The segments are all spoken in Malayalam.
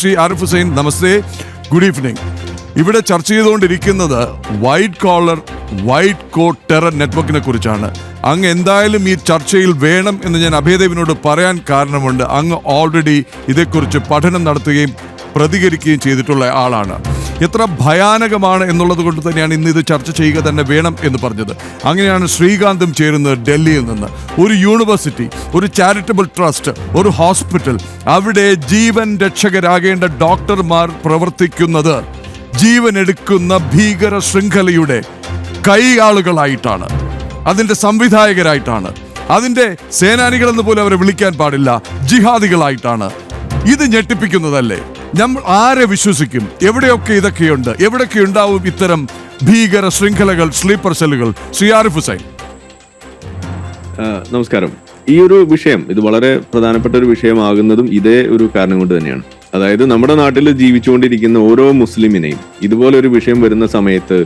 ശ്രീ ആരിഫ് ഹുസൈൻ നമസ്തേ. ഗുഡ് ഈവനിങ് ഇവിടെ ചർച്ച ചെയ്തുകൊണ്ടിരിക്കുന്നത് white collar white coat terror നെറ്റ്വർക്കിനെ കുറിച്ചാണ്. അങ്ങ് എന്തായാലും ഈ ചർച്ചയിൽ വേണം എന്ന് ഞാൻ അഭയദേവിനോട് പറയാൻ കാരണമുണ്ട്. അങ്ങ് ഓൾറെഡി ഇതേക്കുറിച്ച് പഠനം നടത്തുകയും പ്രതികരിക്കുകയും ചെയ്തിട്ടുള്ള ആളാണ്. എത്ര ഭയാനകമാണ് എന്നുള്ളത് കൊണ്ട് തന്നെയാണ് ഇന്ന് ഇത് ചർച്ച ചെയ്യുക തന്നെ വേണം എന്ന് പറഞ്ഞത്. അങ്ങനെയാണ് ശ്രീകാന്തും ചേരുന്നത് ഡൽഹിയിൽ നിന്ന്. ഒരു യൂണിവേഴ്സിറ്റി ഒരു ചാരിറ്റബിൾ ട്രസ്റ്റ് ഒരു ഹോസ്പിറ്റൽ. അവിടെ ജീവൻ രക്ഷകരാകേണ്ട ഡോക്ടർമാർ പ്രവർത്തിക്കുന്നത് ജീവൻ എടുക്കുന്ന ഭീകര ശൃംഖലയുടെ കൈയാളുകളായിട്ടാണ്. അതിന്റെ സംവിധായകരായിട്ടാണ്. അതിന്റെ സേനാനികളെന്ന് പോലും അവരെ വിളിക്കാൻ പാടില്ല ജിഹാദികളായിട്ടാണ്. ഇത് ഞെട്ടിപ്പിക്കുന്നതല്ലേ? നമ്മൾ ആരെ വിശ്വസിക്കും? എവിടെയൊക്കെ ഇതൊക്കെയുണ്ട്? എവിടെയൊക്കെ ഉണ്ടാവും ഇത്തരം ഭീകര ശൃംഖലകൾ സ്ലീപ്പർ സെല്ലുകൾ? ആരിഫ് ഹുസൈൻ. നമസ്കാരം. ഈ ഒരു വിഷയം ഇത് വളരെ പ്രധാനപ്പെട്ട ഒരു വിഷയമാകുന്നതും ഇതേ ഒരു കാരണം കൊണ്ട് തന്നെയാണ്. അതായത് നമ്മുടെ നാട്ടിൽ ജീവിച്ചുകൊണ്ടിരിക്കുന്ന ഓരോ മുസ്ലിമിനെയും ഇതുപോലെ ഒരു വിഷയം വരുന്ന സമയത്ത്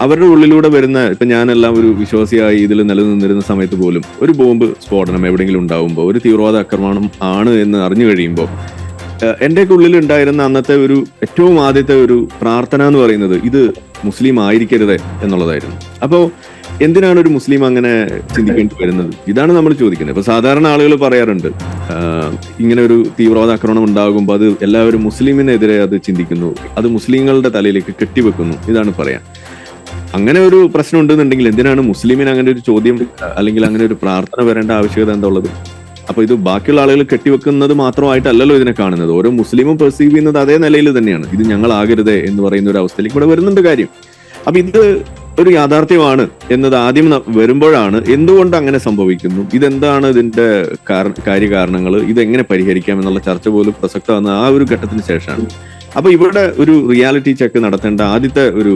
അവരുടെ ഉള്ളിലൂടെ വരുന്ന ഇപ്പൊ ഞാനെല്ലാം ഒരു വിശ്വാസിയായി ഇതിൽ നിലനിന്നിരുന്ന സമയത്ത് പോലും ഒരു ബോംബ് സ്ഫോടനം എവിടെയെങ്കിലും ഉണ്ടാവുമ്പോൾ ഒരു തീവ്രവാദ ആക്രമണം ആണ് എന്ന് അറിഞ്ഞു കഴിയുമ്പോൾ എന്റെയൊക്കെ ഉള്ളിൽ ഉണ്ടായിരുന്ന അന്നത്തെ ഒരു ഏറ്റവും ആദ്യത്തെ ഒരു പ്രാർത്ഥന എന്ന് പറയുന്നത് ഇത് മുസ്ലിം ആയിരിക്കരുത് എന്നുള്ളതായിരുന്നു. അപ്പോൾ എന്തിനാണ് ഒരു മുസ്ലിം അങ്ങനെ ചിന്തിക്കേണ്ടി വരുന്നത്? ഇതാണ് നമ്മൾ ചോദിക്കുന്നത്. ഇപ്പൊ സാധാരണ ആളുകൾ പറയാറുണ്ട് ഇങ്ങനെ ഒരു തീവ്രവാദ ആക്രമണം ഉണ്ടാകുമ്പോൾ അത് എല്ലാവരും മുസ്ലിമിനെതിരെ അത് ചിന്തിക്കുന്നു അത് മുസ്ലിങ്ങളുടെ തലയിലേക്ക് കെട്ടിവെക്കുന്നു ഇതാണ് പറയാൻ അങ്ങനെ ഒരു പ്രശ്നം ഉണ്ടെന്നുണ്ടെങ്കിൽ എന്തിനാണ് മുസ്ലിമിന് അങ്ങനെ ഒരു ചോദ്യം അല്ലെങ്കിൽ അങ്ങനെ ഒരു പ്രാർത്ഥന വരേണ്ട ആവശ്യകത എന്താ ഉള്ളത്? അപ്പൊ ഇത് ബാക്കിയുള്ള ആളുകൾ കെട്ടിവെക്കുന്നത് മാത്രമായിട്ടല്ലല്ലോ ഇതിനെ കാണുന്നത്. ഓരോ മുസ്ലിമും പെർസീവ് ചെയ്യുന്നത് അതേ നിലയിൽ തന്നെയാണ്. ഇത് ഞങ്ങൾ ഞങ്ങളാകരുത് എന്ന് പറയുന്ന ഒരു അവസ്ഥയിലേക്ക് ഇവിടെ വരുന്നുണ്ട് കാര്യം. അപ്പൊ ഇത് ഒരു യാഥാർത്ഥ്യമാണ് എന്നത് ആദ്യം വരുമ്പോഴാണ് എന്തുകൊണ്ട് അങ്ങനെ സംഭവിക്കുന്നു? ഇതെന്താണ് ഇതിന്റെ കാര- കാര്യകാരണങ്ങൾ ഇതെങ്ങനെ പരിഹരിക്കാം എന്നുള്ള ചർച്ച പോലും പ്രസക്തമാകുന്ന ആ ഒരു ഘട്ടത്തിന് ശേഷമാണ്. അപ്പൊ ഇവിടെ ഒരു റിയാലിറ്റി ചെക്ക് നടത്തേണ്ട ആദ്യത്തെ ഒരു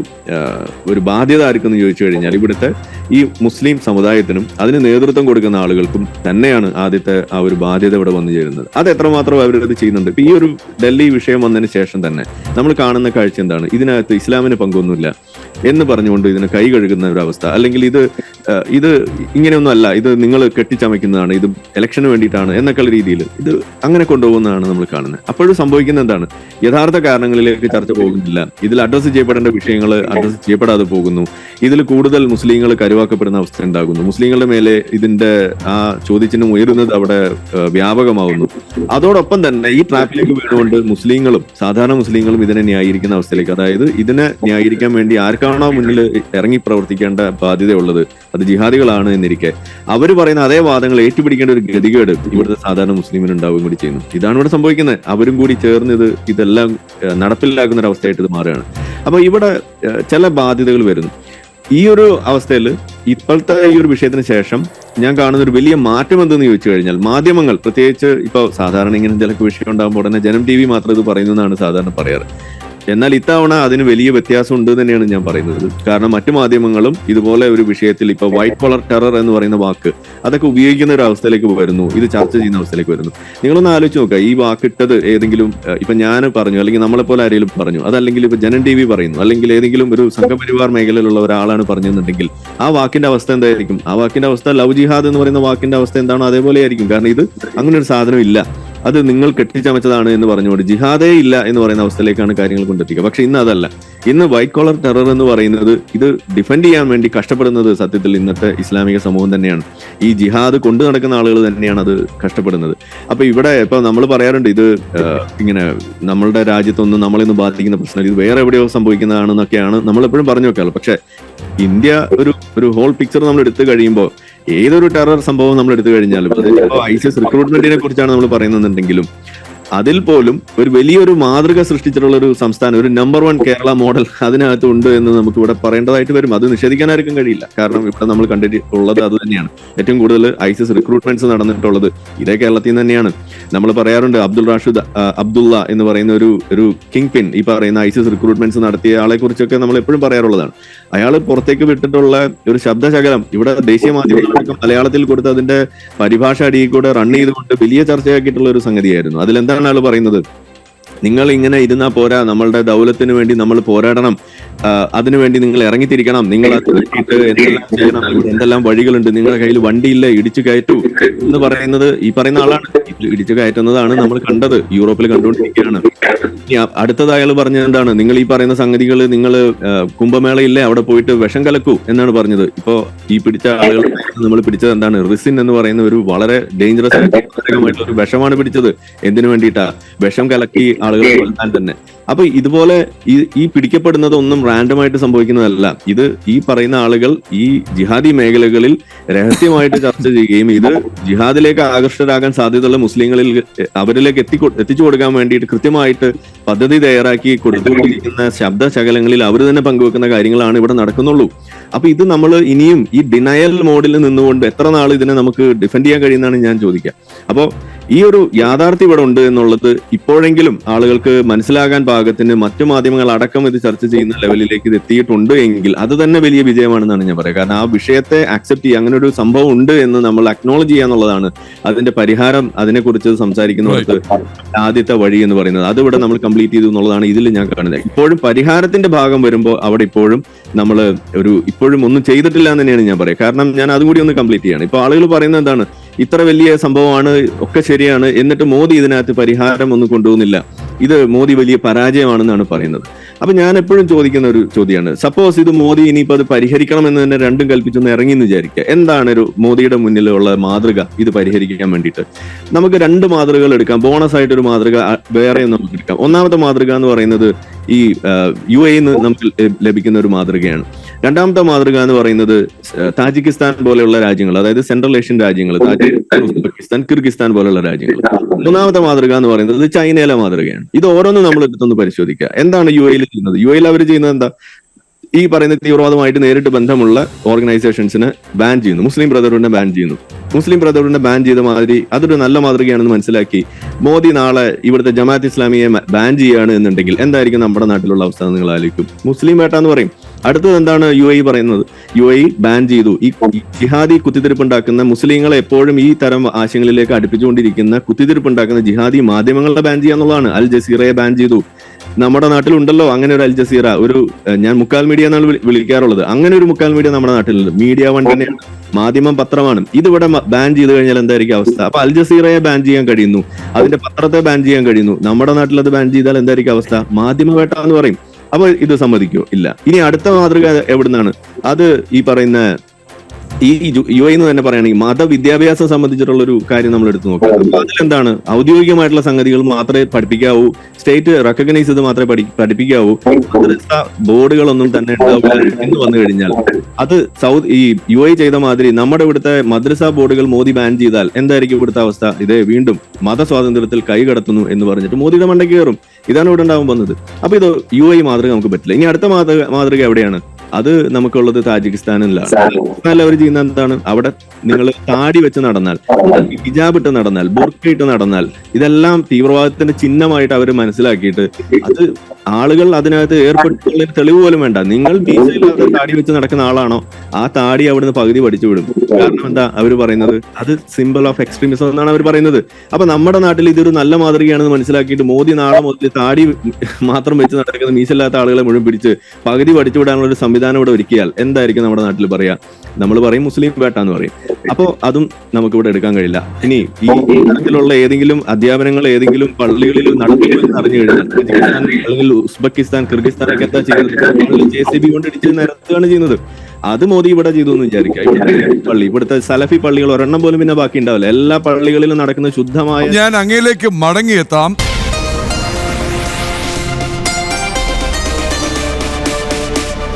ഒരു ബാധ്യത ആർക്കെന്ന് ചോദിച്ചു കഴിഞ്ഞാൽ ഇവിടുത്തെ ഈ മുസ്ലിം സമുദായത്തിനും അതിന് നേതൃത്വം കൊടുക്കുന്ന ആളുകൾക്കും തന്നെയാണ് ആദ്യത്തെ ആ ഒരു ബാധ്യത ഇവിടെ വന്നു ചേരുന്നത്. അത് എത്രമാത്രം അവരത് ചെയ്യുന്നുണ്ട്? ഇപ്പൊ ഈ ഒരു ഡൽഹി വിഷയം വന്നതിന് ശേഷം തന്നെ നമ്മൾ കാണുന്ന കാഴ്ച എന്താണ്? ഇതിനകത്ത് ഇസ്ലാമിന് പങ്കൊന്നുമില്ല. എന്ന് പറഞ്ഞുകൊണ്ട് ഇതിന് കൈ കഴുകുന്ന ഒരു അവസ്ഥ. അല്ലെങ്കിൽ ഇത് ഇത് ഇങ്ങനെയൊന്നും അല്ല. ഇത് നിങ്ങൾ കെട്ടിച്ചമയ്ക്കുന്നതാണ്. ഇത് ഇലക്ഷന് വേണ്ടിയിട്ടാണ് എന്നൊക്കെയുള്ള രീതിയിൽ ഇത് അങ്ങനെ കൊണ്ടുപോകുന്നതാണ് നമ്മൾ കാണുന്നത്. അപ്പോഴും സംഭവിക്കുന്നത് എന്താണ്? യഥാർത്ഥ കാരണങ്ങളിലേക്ക് ചർച്ച പോകുന്നില്ല. ഇതിൽ അഡ്രസ്സ് ചെയ്യപ്പെടേണ്ട വിഷയങ്ങൾ അഡ്രസ്സ് ചെയ്യപ്പെടാതെ പോകുന്നു. ഇതിൽ കൂടുതൽ മുസ്ലിങ്ങൾ കരുവാക്കപ്പെടുന്ന അവസ്ഥ ഉണ്ടാകുന്നു. മുസ്ലിങ്ങളുടെ മേലെ ഇതിന്റെ ആ ചോദ്യചിഹ്നം ഉയരുന്നത് അവിടെ വ്യാപകമാവുന്നു. അതോടൊപ്പം തന്നെ ഈ ട്രാപ്പിലേക്ക് വീണുകൊണ്ട് മുസ്ലിങ്ങളും സാധാരണ മുസ്ലിങ്ങളും ഇതിനെ ന്യായീകരിക്കുന്ന അവസ്ഥയിലേക്ക് അതായത് ഇതിനെ ന്യായീകരിക്കാൻ വേണ്ടി ആർക്കാണോ മുന്നിൽ ഇറങ്ങി പ്രവർത്തിക്കേണ്ട ബാധ്യതയുള്ളത്? അത് ജിഹാദികളാണ് എന്നിരിക്കെ. അവർ പറയുന്ന അതേ വാദങ്ങൾ ഏറ്റുപിടിക്കേണ്ട ഒരു ഗതികേട് ഇവിടുത്തെ സാധാരണ മുസ്ലിമിന് ഉണ്ടാവുകയും കൂടി ചെയ്യുന്നു. ഇതാണ് ഇവിടെ സംഭവിക്കുന്നത്. അവരും കൂടി ചേർന്ന് ഇത് ഇതെല്ലാം നടപ്പിലാക്കുന്ന ഒരു അവസ്ഥയായിട്ട് ഇത് മാറുകയാണ്. അപ്പൊ ഇവിടെ ചില ബാധ്യതകൾ വരുന്നു. ഈ ഒരു അവസ്ഥയിൽ ഇപ്പോഴത്തെ ഈ ഒരു വിഷയത്തിന് ശേഷം ഞാൻ കാണുന്ന ഒരു വലിയ മാറ്റം എന്തെന്ന് ചോദിച്ചു കഴിഞ്ഞാൽ മാധ്യമങ്ങൾ പ്രത്യേകിച്ച് ഇപ്പോൾ സാധാരണ ഇങ്ങനെ എന്തെങ്കിലുമൊക്കെ വിഷയം ഉണ്ടാകുമ്പോൾ ഉടനെ ജനം ടി വി മാത്രം ഇത് പറയുന്നു എന്നാണ് സാധാരണ പറയാറ്. എന്നാൽ ഇത്തവണ അതിന് വലിയ വ്യത്യാസം ഉണ്ട് തന്നെയാണ് ഞാൻ പറയുന്നത്. കാരണം മറ്റു മാധ്യമങ്ങളും ഇതുപോലെ ഒരു വിഷയത്തിൽ ഇപ്പൊ വൈറ്റ് കോളർ ടെറർ എന്ന് പറയുന്ന വാക്ക് അതൊക്കെ ഉപയോഗിക്കുന്ന ഒരു അവസ്ഥയിലേക്ക് വരുന്നു. ഇത് ചർച്ച ചെയ്യുന്ന അവസ്ഥയിലേക്ക് വരുന്നു. നിങ്ങളൊന്ന് ആലോചിച്ച് നോക്കുക. ഈ വാക്കിട്ടത് ഏതെങ്കിലും ഇപ്പൊ ഞാൻ പറഞ്ഞു അല്ലെങ്കിൽ നമ്മളെ പോലെ ആരെങ്കിലും പറഞ്ഞു അതല്ലെങ്കിൽ ഇപ്പൊ ജനൻ ടി വി പറയുന്നു അല്ലെങ്കിൽ ഏതെങ്കിലും ഒരു സംഘപരിവാർ മേഖലയിലുള്ള ഒരാളാണ് പറഞ്ഞെന്നുണ്ടെങ്കിൽ ആ വാക്കിന്റെ അവസ്ഥ എന്തായിരിക്കും? ആ വാക്കിന്റെ അവസ്ഥ ലവ് ജിഹാദ് എന്ന് പറയുന്ന വാക്കിന്റെ അവസ്ഥ എന്താണോ അതേപോലെ ആയിരിക്കും കാരണം ഇത് അങ്ങനെ ഒരു സാധനം ഇല്ല അത് നിങ്ങൾ കെട്ടിച്ചമച്ചതാണ് എന്ന് പറഞ്ഞുകൊണ്ട് ജിഹാദേ ഇല്ല എന്ന് പറയുന്ന അവസ്ഥയിലേക്കാണ് കാര്യങ്ങൾ കൊണ്ടെത്തിക്കുക. പക്ഷെ ഇന്ന് അതല്ല. ഇന്ന് വൈറ്റ് കോളർ ടെറർ എന്ന് പറയുന്നത് ഇത് ഡിഫെൻഡ് ചെയ്യാൻ വേണ്ടി കഷ്ടപ്പെടുന്നത് സത്യത്തിൽ ഇന്നത്തെ ഇസ്ലാമിക സമൂഹം തന്നെയാണ്. ഈ ജിഹാദ് കൊണ്ടു നടക്കുന്ന ആളുകൾ തന്നെയാണ് അത് കഷ്ടപ്പെടുന്നത്. അപ്പൊ ഇവിടെ ഇപ്പൊ നമ്മൾ പറയാറുണ്ട് ഇത് ഇങ്ങനെ നമ്മളുടെ രാജ്യത്തൊന്നും നമ്മളിന്ന് ബാധിക്കുന്ന പ്രശ്നം ഇത് വേറെ എവിടെയോ സംഭവിക്കുന്നതാണെന്നൊക്കെയാണ് നമ്മൾ എപ്പോഴും പറഞ്ഞു വെക്കാറ് പക്ഷെ ഇന്ത്യ ഒരു ഒരു ഹോൾ പിക്ചർ നമ്മൾ എടുത്തു കഴിയുമ്പോൾ ഏതൊരു ടെറർ സംഭവം നമ്മൾ എടുത്തു കഴിഞ്ഞാലും അതിപ്പോ ഐസിസ് റിക്രൂട്ട്മെന്റിനെ കുറിച്ചാണ് നമ്മൾ പറയുന്നുണ്ടെങ്കിലും അതിൽ പോലും ഒരു വലിയൊരു മാതൃക സൃഷ്ടിച്ചിട്ടുള്ള ഒരു സംസ്ഥാനം ഒരു നമ്പർ വൺ കേരള മോഡൽ അതിനകത്ത് ഉണ്ട് എന്ന് നമുക്ക് ഇവിടെ പറയേണ്ടതായിട്ട് വരും. അത് നിഷേധിക്കാൻ ആർക്കും കഴിയില്ല. കാരണം ഇവിടെ നമ്മൾ കണ്ടിട്ടുള്ളത് അത് തന്നെയാണ്. ഏറ്റവും കൂടുതൽ ഐസിസ് റിക്രൂട്ട്മെന്റ്സ് നടന്നിട്ടുള്ളത് ഇതേ കേരളത്തിൽ നിന്ന് തന്നെയാണ്. നമ്മൾ പറയാറുണ്ട് അബ്ദുൾ റാഷിദ് അബ്ദുള്ള എന്ന് പറയുന്ന ഒരു ഒരു കിങ് പിൻ ഈ പറയുന്ന ഐസിസ് റിക്രൂട്ട്മെന്റ്സ് നടത്തിയ ആളെ കുറിച്ചൊക്കെ നമ്മൾ എപ്പോഴും പറയാറുള്ളതാണ്. അയാൾ പുറത്തേക്ക് വിട്ടിട്ടുള്ള ഒരു ശബ്ദശകലം ഇവിടെ ദേശീയ മാധ്യമങ്ങളൊക്കെ മലയാളത്തിൽ കൊടുത്ത് അതിന്റെ പരിഭാഷ അടിയിൽ കൂടെ റൺ ചെയ്തുകൊണ്ട് വലിയ ചർച്ചയാക്കിയിട്ടുള്ള ഒരു സംഗതിയായിരുന്നു. അതിലെന്താണ് ആൾ പറയുന്നത്. നിങ്ങൾ ഇങ്ങനെ ഇരുന്നാൽ പോരാ നമ്മളുടെ ദൗലത്തിന് വേണ്ടി നമ്മൾ പോരാടണം. അതിനുവേണ്ടി നിങ്ങൾ ഇറങ്ങിത്തിരിക്കണം. നിങ്ങൾ എന്തെല്ലാം ചെയ്യണം എന്തെല്ലാം വഴികളുണ്ട് നിങ്ങളുടെ കയ്യിൽ വണ്ടിയില്ല ഇടിച്ചു കയറ്റൂ എന്ന് പറയുന്നത് ഈ പറയുന്ന ആളാണ്. ഇടിച്ചു കയറ്റുന്നതാണ് നമ്മൾ കണ്ടത് യൂറോപ്പിൽ കണ്ടുകൊണ്ടിരിക്കുകയാണ്. അടുത്തത് അയാൾ പറഞ്ഞത് എന്താണ്? നിങ്ങൾ ഈ പറയുന്ന സംഗതികൾ നിങ്ങൾ കുംഭമേളയില്ലേ അവിടെ പോയിട്ട് വിഷം കലക്കൂ എന്നാണ് പറഞ്ഞത്. ഇപ്പോ ഈ പിടിച്ച ആളുകൾ നമ്മൾ പിടിച്ചത് എന്താണ്? റിസിൻ എന്ന് പറയുന്ന ഒരു വളരെ ഡേഞ്ചറസ് ആയിട്ടുള്ള ഒരു വിഷമാണ് പിടിച്ചത്. എന്തിനു വേണ്ടിയിട്ടാ? വിഷം കലക്കി ആളുകളെ കൊല്ലാൻ തന്നെ. അപ്പൊ ഇതുപോലെ ഈ ഈ പിടിക്കപ്പെടുന്നതൊന്നും റാൻഡമായിട്ട് സംഭവിക്കുന്നതല്ല. ഇത് ഈ പറയുന്ന ആളുകൾ ഈ ജിഹാദി മേഖലകളിൽ രഹസ്യമായിട്ട് ചർച്ച ചെയ്യുകയും ഇത് ജിഹാദിലേക്ക് ആകർഷകരാകാൻ സാധ്യതയുള്ള മുസ്ലിങ്ങളിൽ അവരിലേക്ക് എത്തി എത്തിച്ചു കൊടുക്കാൻ വേണ്ടിയിട്ട് കൃത്യമായിട്ട് പദ്ധതി തയ്യാറാക്കി കൊടുത്തുകൊണ്ടിരിക്കുന്ന ശബ്ദ ശകലങ്ങളിൽ അവർ തന്നെ പങ്കുവെക്കുന്ന കാര്യങ്ങളാണ് ഇവിടെ നടക്കുന്നുള്ളൂ. അപ്പൊ ഇത് നമ്മൾ ഇനിയും ഈ ഡിനയൽ മോഡിൽ നിന്നുകൊണ്ട് എത്ര നാൾ ഇതിനെ നമുക്ക് ഡിഫെൻഡ് ചെയ്യാൻ കഴിയുന്നതാണ് ഞാൻ ചോദിക്കുക. അപ്പോൾ ഈ ഒരു യാഥാർത്ഥ്യം ഇവിടെ ഉണ്ട് എന്നുള്ളത് ഇപ്പോഴെങ്കിലും ആളുകൾക്ക് മനസ്സിലാകാൻ പാകത്തിന് മറ്റു മാധ്യമങ്ങൾ അടക്കം ഇത് ചർച്ച ചെയ്യുന്ന ലെവലിലേക്ക് ഇത് എത്തിയിട്ടുണ്ട് എങ്കിൽ അത് തന്നെ വലിയ വിജയമാണെന്നാണ് ഞാൻ പറയുക. കാരണം ആ വിഷയത്തെ അക്സെപ്റ്റ് ചെയ്യുക അങ്ങനെ ഒരു സംഭവം ഉണ്ട് എന്ന് നമ്മൾ അക്നോളജ് ചെയ്യുക എന്നുള്ളതാണ് അതിന്റെ പരിഹാരം അതിനെക്കുറിച്ച് സംസാരിക്കുന്നവർക്ക് ആദ്യത്തെ വഴി എന്ന് പറയുന്നത്. അത് ഇവിടെ നമ്മൾ കംപ്ലീറ്റ് ചെയ്തു എന്നുള്ളതാണ് ഇതിൽ ഞാൻ കാണുന്നത്. ഇപ്പോഴും പരിഹാരത്തിന്റെ ഭാഗം വരുമ്പോൾ അവിടെ ഇപ്പോഴും നമ്മൾ ഒരു ഇപ്പോഴും ഒന്നും ചെയ്തിട്ടില്ല എന്ന് തന്നെയാണ് ഞാൻ പറയുക. കാരണം ഞാൻ അതുകൂടി ഒന്ന് കംപ്ലീറ്റ് ചെയ്യണം. ഇപ്പൊ ആളുകൾ പറയുന്നത് എന്താണ്? ഇത്ര വലിയ സംഭവമാണ് ഒക്കെ ശരിയാണ്. എന്നിട്ട് മോദി ഇതിനകത്ത് പരിഹാരം ഒന്നും കൊണ്ടുപോകുന്നില്ല ഇത് മോദി വലിയ പരാജയമാണെന്നാണ് പറയുന്നത്. അപ്പൊ ഞാൻ എപ്പോഴും ചോദിക്കുന്ന ഒരു ചോദ്യമാണ്. സപ്പോസ് ഇത് മോദി ഇനിയിപ്പോ അത് പരിഹരിക്കണം എന്ന് തന്നെ രണ്ടും കൽപ്പിച്ചൊന്ന് ഇറങ്ങി എന്ന് വിചാരിക്കുക. എന്താണ് ഒരു മോദിയുടെ മുന്നിലുള്ള മാതൃക ഇത് പരിഹരിക്കാൻ വേണ്ടിയിട്ട്? നമുക്ക് രണ്ട് മാതൃകകൾ എടുക്കാം. ബോണസ് ആയിട്ട് ഒരു മാതൃക വേറെ നമുക്ക് എടുക്കാം. ഒന്നാമത്തെ മാതൃക എന്ന് പറയുന്നത് ഈ യു എ നമുക്ക് ലഭിക്കുന്ന ഒരു മാതൃകയാണ്. രണ്ടാമത്തെ മാതൃക എന്ന് പറയുന്നത് താജിക്കിസ്ഥാൻ പോലെയുള്ള രാജ്യങ്ങൾ അതായത് സെൻട്രൽ ഏഷ്യൻ രാജ്യങ്ങൾ താജിക്കിസ്ഥാൻ ഉസ്ബെക്കിസ്ഥാൻ കിർഗിസ്ഥാൻ പോലെയുള്ള രാജ്യങ്ങൾ. മൂന്നാമത്തെ മാതൃക എന്ന് പറയുന്നത് ചൈനയിലെ മാതൃകയാണ്. ഇത് ഓരോന്നും നമ്മൾ എടുത്തൊന്ന് പരിശോധിക്കുക. എന്താണ് യു എയിൽ ചെയ്യുന്നത്? യു എയിൽ അവർ ചെയ്യുന്നത് എന്താ? ഈ പറയുന്ന തീവ്രവാദമായിട്ട് നേരിട്ട് ബന്ധമുള്ള ഓർഗനൈസേഷൻസിനെ ബാൻ ചെയ്യുന്നു. മുസ്ലിം ബ്രദർഹുഡിനെ ബാൻ ചെയ്യുന്നു. മുസ്ലിം ബ്രദർഹുഡിനെ ബാൻ ചെയ്ത മാതിരി അതൊരു നല്ല മാതൃകയാണെന്ന് മനസ്സിലാക്കി മോദി നാളെ ഇവിടുത്തെ ജമാഅത്ത് ഇസ്ലാമിയെ ബാൻ ചെയ്യുകയാണ് എന്നുണ്ടെങ്കിൽ എന്തായിരിക്കും നമ്മുടെ നാട്ടിലുള്ള അവസ്ഥ നിങ്ങൾ ആലോചിക്കും. മുസ്ലിം വേട്ട എന്ന് പറയും. അടുത്തത് എന്താണ് യു എ പറയുന്നത്? യു എ ബാൻ ചെയ്തു. ഈ ജിഹാദി കുത്തിത്തിരിപ്പുണ്ടാക്കുന്ന മുസ്ലിങ്ങളെ എപ്പോഴും ഈ തരം ആശയങ്ങളിലേക്ക് അടുപ്പിച്ചുകൊണ്ടിരിക്കുന്ന കുത്തിത്തിരിപ്പുണ്ടാക്കുന്ന ജിഹാദി മാധ്യമങ്ങളെ ബാൻ ചെയ്യുക എന്നുള്ളതാണ്. അൽ ജസീറയെ ബാൻ ചെയ്തു. നമ്മുടെ നാട്ടിലുണ്ടല്ലോ അങ്ങനെ ഒരു അൽ ജസീറ ഒരു ഞാൻ മുക്കാൽ മീഡിയ എന്നാണ് വിളി- വിളിക്കാറുള്ളത്. അങ്ങനെ ഒരു മുക്കാൽ മീഡിയ നമ്മുടെ നാട്ടിലുണ്ട്. മീഡിയ വൺ തന്നെയാണ് മാധ്യമം പത്രമാണ്. ഇതിവിടെ ബാൻ ചെയ്ത് കഴിഞ്ഞാൽ എന്തായിരിക്കും അവസ്ഥ? അപ്പൊ അൽ ജസീറയെ ബാൻ ചെയ്യാൻ കഴിയുന്നു. അതിന്റെ പത്രത്തെ ബാൻ ചെയ്യാൻ കഴിയുന്നു. നമ്മുടെ നാട്ടിൽ അത് ബാൻ ചെയ്താൽ എന്തായിരിക്കും അവസ്ഥ? മാധ്യമ വേട്ട എന്ന് പറയും. അപ്പൊ ഇത് സമ്മതിക്കോ? ഇല്ല. ഇനി അടുത്ത മാതൃക എവിടുന്നാണ്? അത് ഈ പറയുന്ന ഈ യു എന്ന് തന്നെ പറയുകയാണെങ്കിൽ മതവിദ്യാഭ്യാസം സംബന്ധിച്ചിട്ടുള്ള ഒരു കാര്യം നമ്മൾ എടുത്തു നോക്കാം. അതിലെന്താണ്? ഔദ്യോഗികമായിട്ടുള്ള സംഗതികൾ മാത്രമേ പഠിപ്പിക്കാവൂ. സ്റ്റേറ്റ് റെക്കഗ്നൈസ് ചെയ്ത് മാത്രമേ പഠി പഠിപ്പിക്കാവൂ. മദ്രസ ബോർഡുകളൊന്നും തന്നെ ഉണ്ടാവില്ല എന്ന് വന്നു കഴിഞ്ഞാൽ. അത് സൗത്ത് ഈ യു ഐ ചെയ്ത മാതിരി നമ്മുടെ ഇവിടുത്തെ മദ്രസ ബോർഡുകൾ മോദി ബാൻ ചെയ്താൽ എന്തായിരിക്കും ഇവിടുത്തെ അവസ്ഥ? ഇതേ വീണ്ടും മതസ്വാതന്ത്ര്യത്തിൽ കൈകടത്തുന്നു എന്ന് പറഞ്ഞിട്ട് മോദിയുടെ മണ്ടയ്ക്ക് കയറും. ഇതാണ് ഇവിടെ ഉണ്ടാവാൻ വന്നത് അപ്പൊ ഇത് യു ഐ മാതൃക നമുക്ക് പറ്റില്ല. ഇനി അടുത്ത മാതൃക മാതൃക എവിടെയാണ്? അത് നമുക്കുള്ളത് താജിക്കിസ്ഥാനിലാണ്. എന്നാൽ അവർ ചെയ്യുന്ന എന്താണ്? അവിടെ നിങ്ങൾ താടി വെച്ച് നടന്നാൽ ഹിജാബ് ഇട്ട് നടന്നാൽ ബുർക്ക ഇട്ട് നടന്നാൽ ഇതെല്ലാം തീവ്രവാദത്തിന്റെ ചിഹ്നമായിട്ട് അവർ മനസ്സിലാക്കിയിട്ട് അത് ആളുകൾ അതിനകത്ത് ഏർപ്പെട്ടുള്ള തെളിവ് പോലും വേണ്ട. നിങ്ങൾ മീശയില്ലാതെ താടി വെച്ച് നടക്കുന്ന ആളാണോ ആ താടി അവിടുന്ന് പകുതി പഠിച്ചു വിടും. കാരണം എന്താ അവർ പറയുന്നത്? അത് സിമ്പിൾ ഓഫ് എക്സ്ട്രീമിസം എന്നാണ് അവർ പറയുന്നത്. അപ്പൊ നമ്മുടെ നാട്ടിൽ ഇതൊരു നല്ല മാതൃകയാണെന്ന് മനസ്സിലാക്കിയിട്ട് മോദി നാളെ മുതൽ താടി മാത്രം വെച്ച് നടക്കുന്ന മീശയില്ലാത്ത ആളുകളെ മുഴുവൻ പിടിച്ച് പകുതി പഠിച്ചു വിടാനുള്ള ഒരു സംവിധാനം ഇവിടെ ഒരുക്കിയാൽ എന്തായിരിക്കും നമ്മുടെ നാട്ടിൽ പറയാ? നമ്മൾ പറയും മുസ്ലിം വേട്ട എന്ന് പറയും. അപ്പോ അതും നമുക്ക് ഇവിടെ എടുക്കാൻ കഴിയില്ല. ഇനി ഈ തരത്തിലുള്ള ഏതെങ്കിലും അധ്യാപനങ്ങൾ ഏതെങ്കിലും പള്ളികളിൽ നടത്തുമോ എന്ന് അറിഞ്ഞു കഴിഞ്ഞാൽ അല്ലെങ്കിൽ ഉസ്ബെക്കിസ്ഥാൻ കിർഗിസ്ഥാനൊക്കെ എന്താ ചെയ്യുന്നത്? ജെ സി ബി കൊണ്ട് ഇടിച്ച് നിരത്തുകയാണ് ചെയ്യുന്നത്. അത് മോദി ഇവിടെ ചെയ്തു എന്ന് വിചാരിക്കുക. പള്ളി ഇവിടുത്തെ സലഫി പള്ളികൾ ഒരെണ്ണം പോലും പിന്നെ ബാക്കി ഉണ്ടാവില്ല എല്ലാ പള്ളികളിലും നടക്കുന്ന ശുദ്ധമായ ഞാൻ അങ്ങയിലേക്ക് മടങ്ങിയെത്താം.